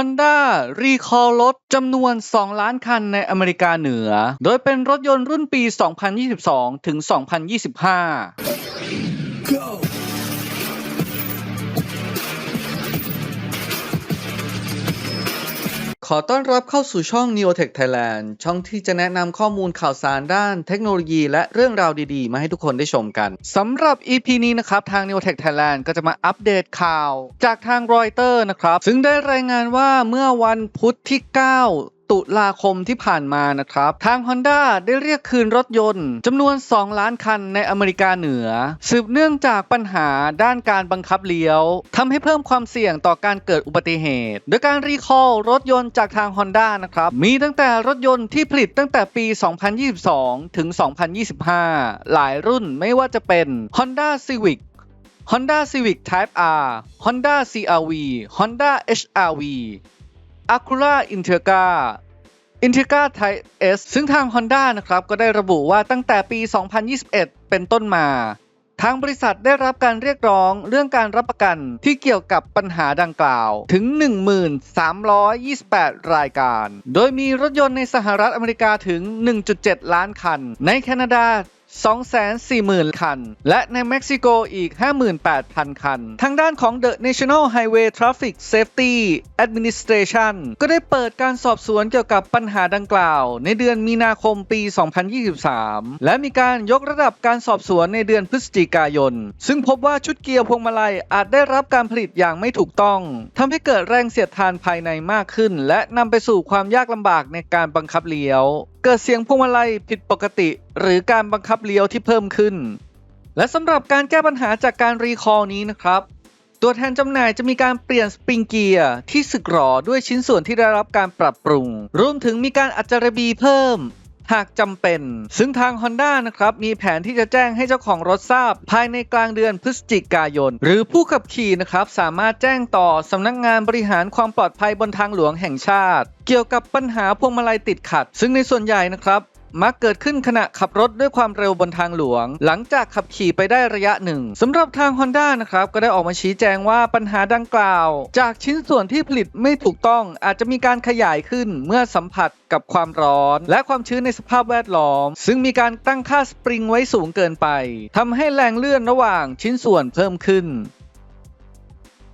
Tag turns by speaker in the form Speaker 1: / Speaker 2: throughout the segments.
Speaker 1: Honda รีคอลรถจำนวน 2 ล้านคันในอเมริกาเหนือ โดยเป็นรถยนต์รุ่นปี 2022 ถึง 2025 ขอต้อนรับเข้าสู่ช่อง Neotech Thailand ช่องที่จะแนะนำข้อมูลข่าวสารด้านเทคโนโลยีและเรื่องราวดีๆ มาให้ทุกคนได้ชมกัน สำหรับ EP นี้นะครับ ทาง Neotech Thailand ก็จะมาอัปเดตข่าว จากทางรอยเตอร์นะครับ ซึ่งได้รายงานว่าเมื่อวันพุธที่ 9 ตุลาคมที่ผ่านมานะครับ ทาง Honda ได้เรียกคืนรถยนต์จำนวน 2 ล้านคันในอเมริกาเหนือ สืบเนื่องจากปัญหาด้านการบังคับเลี้ยวทำให้เพิ่มความเสี่ยงต่อการเกิดอุบัติเหตุ โดยการรีคอลรถยนต์จากทาง Honda นะครับ มีตั้งแต่รถยนต์ที่ผลิตตั้งแต่ปี 2022 ถึง 2025 หลายรุ่นไม่ว่าจะเป็น Honda Civic Honda Civic Type R Honda CRV Honda HRV Acura Integra Integra Type S ซึ่งทาง Honda นะครับก็ได้ระบุว่าตั้งแต่ปี 2021 เป็นต้นมา ทางบริษัทได้รับการเรียกร้องเรื่องการรับประกันที่เกี่ยวกับปัญหาดังกล่าวถึง 1328 รายการ โดยมีรถยนต์ในสหรัฐอเมริกาถึง 1.7 ล้านคัน ในแคนาดา 240,000 คัน และในเม็กซิโกอีก 58,000 คัน ทางด้านของ The National Highway Traffic Safety Administration ก็ได้เปิดการสอบสวนเกี่ยวกับปัญหาดังกล่าว ในเดือนมีนาคมปี 2023 และมีการยกระดับการสอบสวนในเดือนพฤศจิกายน ซึ่งพบว่าชุดเกียร์พวงมาลัยอาจได้รับการผลิตอย่างไม่ถูกต้อง ทำให้เกิดแรงเสียดทานภายในมากขึ้น และนำไปสู่ความยากลำบากในการบังคับเลี้ยว เกิดเสียงพวงมาลัยผิดปกติ หรือการบังคับเลี้ยวที่เพิ่มขึ้น และสำหรับการแก้ปัญหาจากการรีคอลนี้นะครับ ตัวแทนจำหน่ายจะมีการเปลี่ยนสปริงเกียร์ที่สึกหรอด้วยชิ้นส่วนที่ได้รับการปรับปรุง รวมถึงมีการอัจระบีเพิ่มหากจำเป็น ซึ่งทาง Honda นะครับ มีแผนที่จะแจ้งให้เจ้าของรถทราบ ภายในกลางเดือนพฤศจิกายน หรือผู้ขับขี่นะครับ สามารถแจ้งต่อสำนักงานบริหารความปลอดภัยบนทางหลวงแห่งชาติ เกี่ยวกับปัญหาพวงมาลัยติดขัด ซึ่งในส่วนใหญ่นะครับ มักเกิดขึ้นขณะขับรถด้วยความเร็วบนทางหลวง หลังจากขับขี่ไปได้ระยะหนึ่งสำหรับทาง Honda นะครับก็ได้ออกมาชี้แจงว่าปัญหาดังกล่าว จากชิ้นส่วนที่ผลิตไม่ถูกต้องอาจจะมีการขยายขึ้นเมื่อสัมผัสกับความร้อน และความชื้นในสภาพแวดล้อม ซึ่งมีการตั้งค่าสปริงไว้สูงเกินไปทำให้แรงเลื่อนระหว่างชิ้นส่วนเพิ่มขึ้น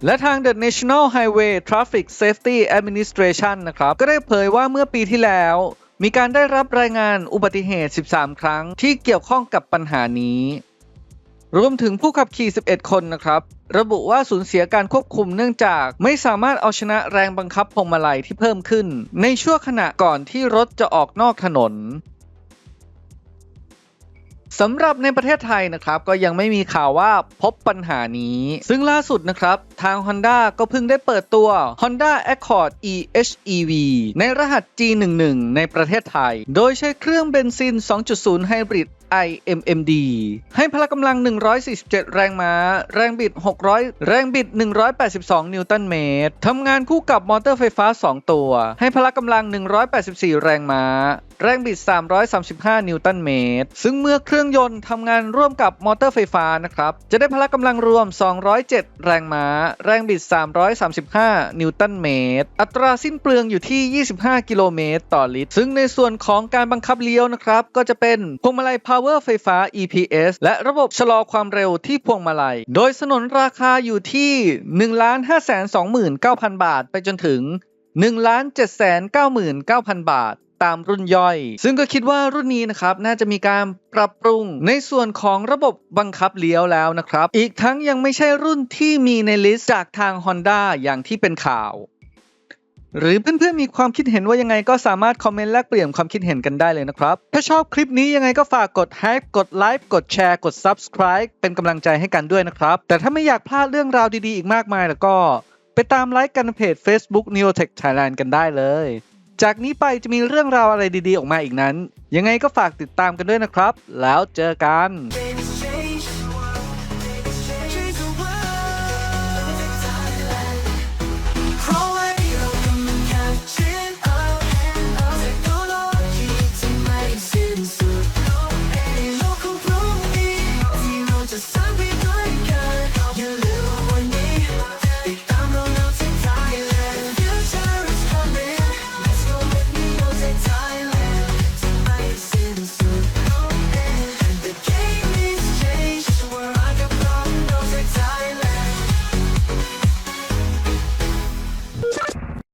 Speaker 1: และทาง The National Highway Traffic Safety Administration นะครับ ก็ได้เผยว่าเมื่อปีที่แล้ว มีการได้รับรายงานอุบัติเหตุ 13 ครั้งที่เกี่ยวข้องกับปัญหานี้ รวมถึงผู้ขับขี่ 11 คนนะครับ ระบุว่าสูญเสียการควบคุมเนื่องจากไม่สามารถเอาชนะแรงบังคับพวงมาลัยที่เพิ่มขึ้น ในช่วงขณะก่อนที่รถจะออกนอกถนน สำหรับในประเทศไทยนะครับก็ยังไม่มีข่าวว่าพบปัญหานี้ ซึ่งล่าสุดนะครับ ทาง Honda ก็เพิ่งได้เปิดตัว Honda Accord EHEV ในรหัส G11 ในประเทศไทย โดยใช้เครื่องเบนซิน 2.0 ไฮบริด IMMD ให้พละกำลัง 147 แรงม้า แรงบิด 600 แรงบิด 182 นิวตันเมตร ทำงานคู่กับมอเตอร์ไฟฟ้า 2 ตัว ให้พละกำลัง 184 แรงม้า แรงบิด 335 นิวตันเมตร ซึ่งเมื่อเครื่องยนต์ทำงานร่วมกับมอเตอร์ไฟฟ้านะครับ จะได้พละกำลังรวม 207 แรงม้า แรงบิด 335 นิวตันเมตร อัตราสิ้นเปลืองอยู่ที่ 25 กิโลเมตรต่อลิตร ซึ่งในส่วนของการบังคับเลี้ยวนะครับ ก็จะเป็นพวงมาลัยพ power ไฟฟ้า EPS และระบบชะลอความเร็วที่พวงมาลัย โดยสนนราคาอยู่ที่ 1,529,000 บาทไปจนถึง 1,799,000 บาทตามรุ่นย่อย ซึ่งก็คิดว่ารุ่นนี้นะครับน่าจะมีการปรับปรุงในส่วนของระบบบังคับเลี้ยวแล้วนะครับ อีกทั้งยังไม่ใช่รุ่นที่มีในลิสต์จากทาง Honda อย่างที่เป็นข่าว หรือเพื่อนๆมีความคิดเห็นว่ายังไงก็สามารถคอมเมนต์แลกเปลี่ยนความคิดเห็นกันได้เลยนะครับ ถ้าชอบคลิปนี้ยังไงก็ฝากกด h ฮ p กดไลค์กดแชร์กด Subscribe เป็นกำลังใจให้กันด้วยนะครับ แต่ถ้าไม่อยากพลาดเรื่องราวดีๆอีกมากมายแล้วก็ ไปตามไลค์กันในเพจ Facebook Neotech Thailand กันได้เลย จากนี้ไปจะมีเรื่องราวอะไรดีๆ ออกมาอีกนั้น ยังไงก็ฝากติดตามกันด้วยนะครับ แล้วเจอกัน
Speaker 2: Baby